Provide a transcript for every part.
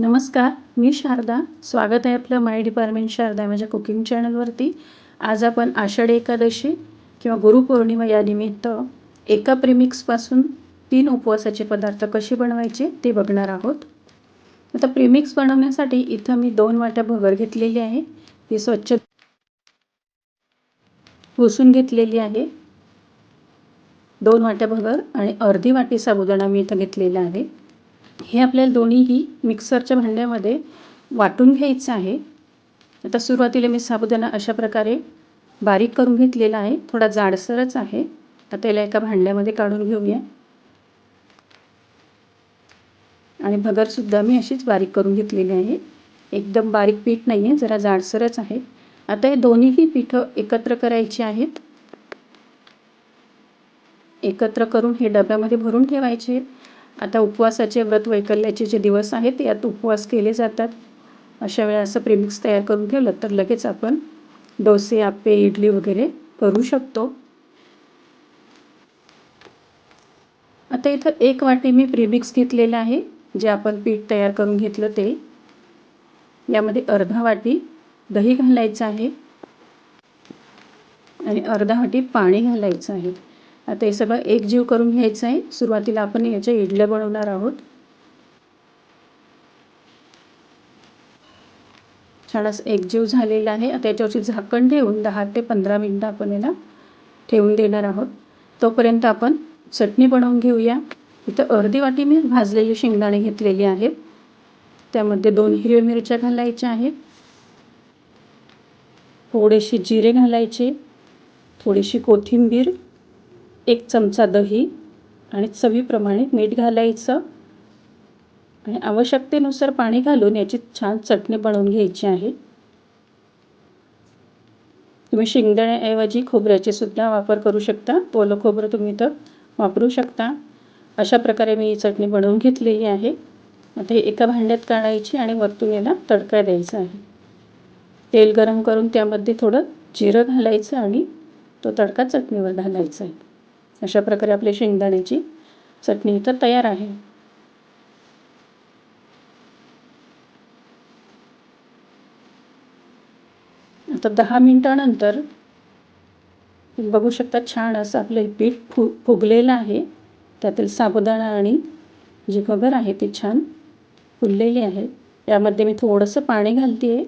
नमस्कार मी शारदा. स्वागत आहे आपलं माय डिपार्टमेंट शारदा माझ्या कुकिंग चॅनलवरती आज आपण आषाढी एकादशी किंवा गुरुपौर्णिमा या निमित्त एका प्रिमिक्सपासून तीन उपवासाचे पदार्थ कसे बनवायचे ते बघणार आहोत. आता प्रिमिक्स बनवण्यासाठी इथं मी दोन वाट्या भगर घेतलेली आहे. ती स्वच्छ पुसून घेतलेली आहे. दोन वाट्या भगर आणि अर्धी वाटी साबुदाणा मी इथं घेतलेला आहे. हे आपल्याला दोन्हीही मिक्सरच्या भांड्यामध्ये वाटून घ्यायचं आहे. आता सुरुवातीला मी साबुदाणा अशा प्रकारे बारीक करून घेतलेला आहे. थोडा जाडसरच आहे. आता याला एका भांड्यामध्ये काढून घेऊया. आणि भगरसुद्धा मी अशीच बारीक करून घेतलेली आहे. एकदम बारीक पीठ नाही आहे जरा जाडसरच आहे. आता हे दोन्हीही पिठं एकत्र करायची आहेत. एकत्र करून हे डब्यामध्ये भरून ठेवायचे. आता उपवासाचे व्रत वैकल्याचे जे दिवस आहेत यात उपवास केले जातात. अशा वेळा असं प्रेमिक्स तयार करून ठेवलं तर लगेच आपण डोसे आप्पे इडली वगैरे करू शकतो. आता इथं एक वाटी मी प्रिमिक्स घेतलेलं आहे जे आपण पीठ तयार करून घेतलं ते. यामध्ये अर्धा वाटी दही घालायचं आहे आणि अर्धा वाटी पाणी घालायचं आहे. आता हे सगळं एकजीव करून घ्यायचं आहे. सुरुवातीला आपण याच्या इडल्या बनवणार आहोत. छान असं एकजीव झालेला आहे. आता याच्यावरची झाकण ठेवून दहा ते पंधरा मिनटं आपण याला ठेवून देणार आहोत. तोपर्यंत आपण चटणी बनवून घेऊया. इथं अर्धी वाटी मी भाजलेली शेंगदाणे घेतलेली आहेत. त्यामध्ये दोन हिरव्या मिरच्या घालायच्या आहेत. थोडेसे जिरे घालायचे. थोडीशी कोथिंबीर. एक चमचा दही आणि चवीप्रमाणे मीठ घालायचं. आणि आवश्यकतेनुसार पाणी घालून याची छान चटणी बनवून घ्यायची आहे. तुम्ही शेंगदाण्याऐवजी खोबऱ्याचे सुद्धा वापर करू शकता. ओलं खोबरं तुम्ही तर वापरू शकता. अशा प्रकारे मी ही चटणी बनवून घेतलेली आहे. आता हे एका भांड्यात काढायची आणि वरतून याला तडका द्यायचा आहे. तेल गरम करून त्यामध्ये थोडं जिरं घालायचं आणि तो तडका चटणीवर घालायचा आहे. अशा प्रकारे आपली शेंगदाण्याची चटणी इथं तयार आहे. आता दहा मिनटानंतर बघू शकता छान असं आपलं पीठ फु फुगलेलं आहे. त्यातील साबुदाणा आणि जी खबर आहे ती छान फुललेली आहे. यामध्ये मी थोडंसं पाणी घालते आहे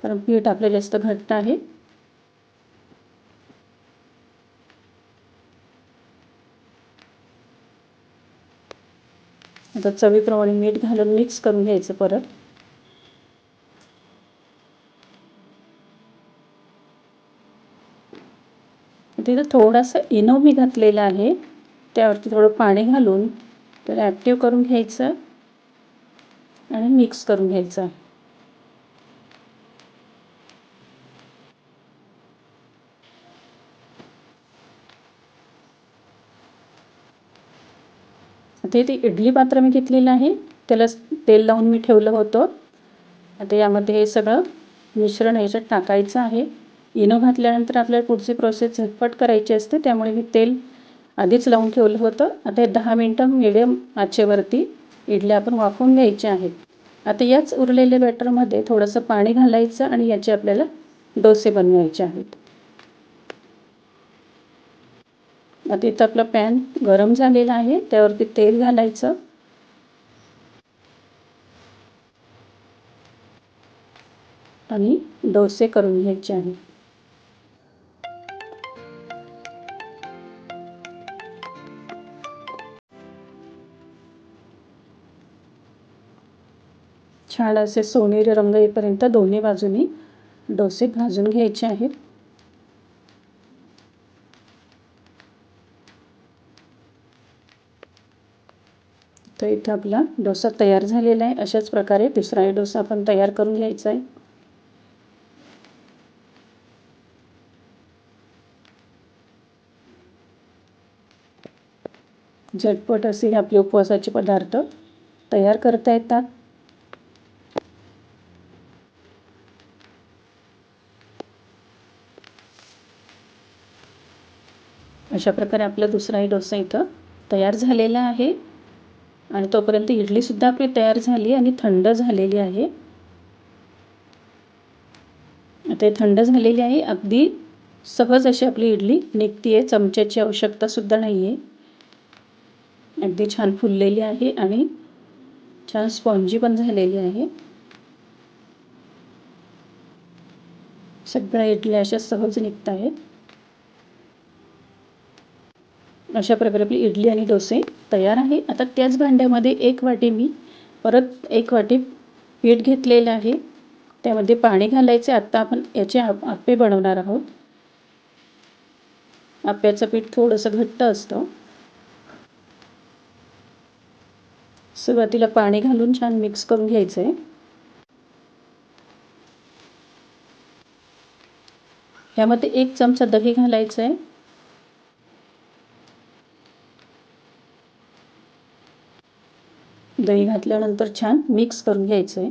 कारण पीठ आपलं जास्त घट्ट आहे. आता चवीप्रमाणे मीठ घालून मिक्स करून घ्यायचं परत. तिथं थोडासा इनो मी घातलेला आहे. त्यावरती थोडं पाणी घालून त्याला ॲक्टिव्ह करून घ्यायचं आणि मिक्स करून घ्यायचं. आता ते इडली पात्र मी घेतलेलं आहे. त्याला तेल लावून मी ठेवलं होतं. आता यामध्ये हे सगळं मिश्रण ह्याच्यात टाकायचं आहे. इनो घातल्यानंतर आपल्याला पुढची प्रोसेस झटपट करायची असते. त्यामुळे मी तेल आधीच लावून ठेवलं होतं. आता हे दहा मिनटं मिडियम आचेवरती इडल्या आपण वाफवून घ्यायच्या आहेत. आता याच उरलेल्या बॅटरमध्ये थोडंसं पाणी घालायचं आणि याचे आपल्याला डोसे बनवायचे आहेत. आता इथं आपलं पॅन गरम झालेला आहे त्यावरती तेल घालायचं. आणि डोसे करून घ्यायचे आहे. छान असे सोनेरी रंग येईपर्यंत दोन्ही बाजूनी डोसे भाजून घ्यायचे आहेत. तर इथं आपला डोसा तयार झालेला आहे. अशाच प्रकारे दुसराही डोसा आपण तयार करून घ्यायचा आहे. झटपट असे आपले उपवासाचे पदार्थ तयार करता येतात. अशा प्रकारे आपला दुसराही डोसा इथं तयार झालेला आहे. आणि तोपर्यंत इडलीसुद्धा आपली तयार झाली आणि थंड झालेली आहे. आता हे थंड झालेली आहे. अगदी सहज अशी आपली इडली निघती आहे चमच्याची आवश्यकतासुद्धा नाही आहे अगदी छान फुललेली आहे आणि छान स्पॉन्जी पण झालेली आहे. सगळ्या इडल्या अशा सहज निघत आहेत अशा प्रकारे आपली इडली आणि डोसे तयार आहे. आता त्याच भांड्यामध्ये एक वाटी मी परत एक वाटी पीठ घेतलेलं आहे. त्यामध्ये पाणी घालायचे आत्ता आपण याचे आप आप्पे बनवणार आहोत. आप्याचं पीठ थोडंसं घट्ट असतं. सुरुवातीला पाणी घालून छान मिक्स करून घ्यायचं आहे ह्यामध्ये एक चमचा दही घालायचं आहे दही घातल्यानंतर छान मिक्स करून घ्यायचं आहे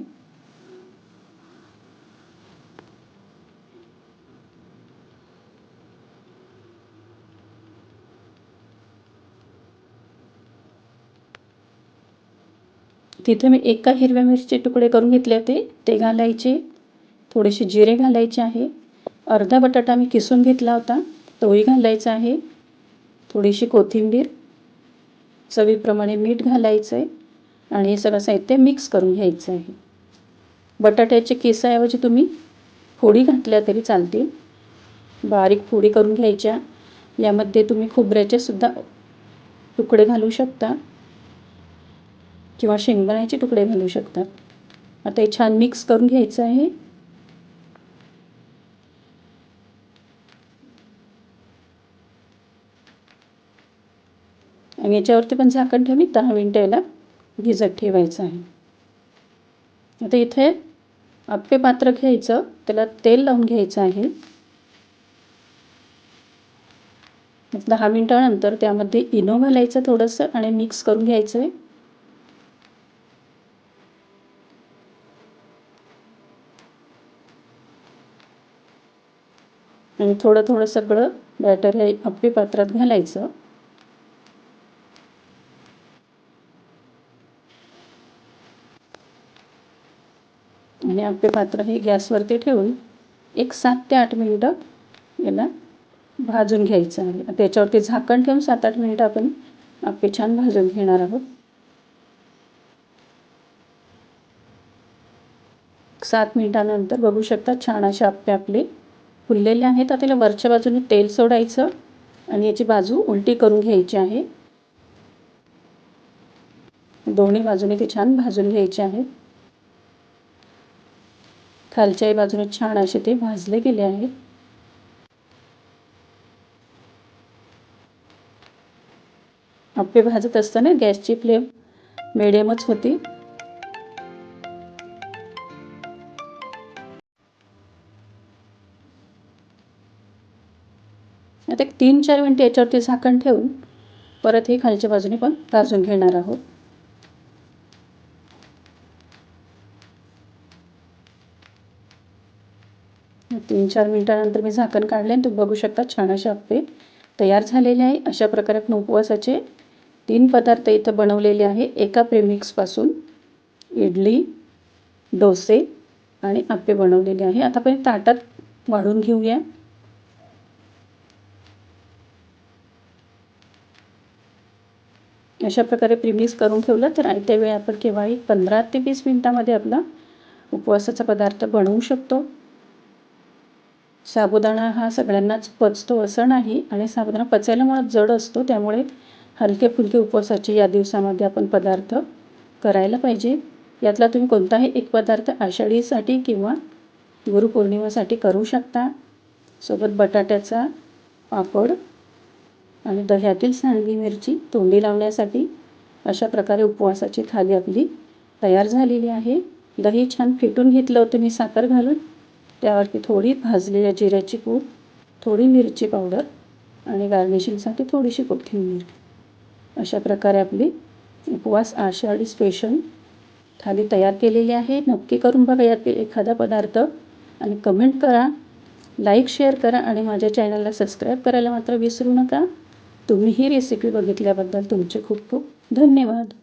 तिथे मी एका हिरव्या मिरचे तुकडे करून घेतले होते. ते घालायचे. थोडेसे जिरे घालायचे आहे. अर्धा बटाटा मी किसून घेतला होता. तोही घालायचा आहे. थोडीशी कोथिंबीर. चवीप्रमाणे मीठ घालायचं आहे आणि हे सगळं साहित्य मिक्स करून घ्यायचं आहे. बटाट्याच्या केसाऐवजी तुम्ही फोडी घातल्या तरी चालतील. बारीक फोडी करून घ्यायच्या. यामध्ये तुम्ही खोबऱ्याचे सुद्धा तुकडे घालू शकता. किंवा शेंगदाण्याचे तुकडे घालू शकता. आता हे छान मिक्स करून घ्यायचं आहे. आणि याच्यावरती पण झाकण ठेवून दहा मिनटं याला भिजत ठेवायचं आहे. आता इथे आप्पे पात्र घ्यायचं त्याला तेल लावून घ्यायचं आहे. दहा मिनटानंतर त्यामध्ये इनो घालायचं थोडंसं आणि मिक्स करून घ्यायचं आहे आणि थोडं थोडं सगळं बॅटर हे आप्पे पात्रात घालायचं. आणि आप्पे पात्र हे गॅसवरती ठेवून एक सात ते आठ मिनटं याला भाजून घ्यायचं आहे. त्याच्यावरती झाकण ठेवून सात आठ मिनिटं आपण आप्पे छान भाजून घेणार आहोत. सात मिनिटानंतर बघू शकता छान असे आप्पे आपले फुललेले आहेत. आता त्याला वरच्या बाजूने तेल सोडायचं आणि याची बाजू उलटी करून घ्यायची आहे. दोन्ही बाजूने ते छान भाजून घ्यायचे आहेत. खालच्याही बाजूने छान असे ते भाजले गेले आहेत आप्पे भाजत असताना गॅसची फ्लेम मिडियमच होती. आता एक तीन चार मिनटं याच्यावरती झाकण ठेवून परत हे खालच्या बाजूने पण भाजून घेणार आहोत. तीन चार मिनटानंतर मी झाकण काढले आणि तुम्ही बघू शकता छान असे आप्पे तयार झालेले आहे. अशा प्रकारे आपण उपवासाचे तीन पदार्थ इथं बनवलेले आहे. एका प्रेमिक्सपासून इडली डोसे आणि आप्पे बनवलेले आहे. आता आपण ताटात वाढून घेऊया. अशा प्रकारे प्रिमिक्स करून ठेवलं तर आयत्या वेळी आपण केव्हाही पंधरा ते वीस मिनटामध्ये आपला उपवासाचा पदार्थ बनवू शकतो. साबुदाणा हा सगळ्यांनाच पचतो असं नाही आणि साबुदाणा पचायला मुळात जड असतो त्यामुळे हलके फुलके उपवासाचे या दिवसामध्ये आपण पदार्थ करायला पाहिजे. यातला तुम्ही कोणताही एक पदार्थ आषाढीसाठी किंवा गुरुपौर्णिमेसाठी करू शकता. सोबत बटाट्याचा पापड आणि दह्यातील सांडगी मिरची तोंडी लावण्यासाठी अशा प्रकारे उपवासाची थाली आपली तयार झालेली आहे. दही छान फेटून घेतलं होतं मी साखर घालून. त्यावरती थोडी भाजलेल्या जिऱ्याची पूड थोडी मिरची पावडर आणि गार्निशिंगसाठी थोडीशी कोथिंबीर. अशा प्रकारे आपली उपवास आषाढी स्पेशल थाली तयार केलेली आहे. नक्की करून बघा यातील एखादा पदार्थ आणि कमेंट करा लाईक शेअर करा आणि माझ्या चॅनलला सबस्क्राईब करायला मात्र विसरू नका. तुम्ही ही रेसिपी बघितल्याबद्दल तुमचे खूप खूप धन्यवाद.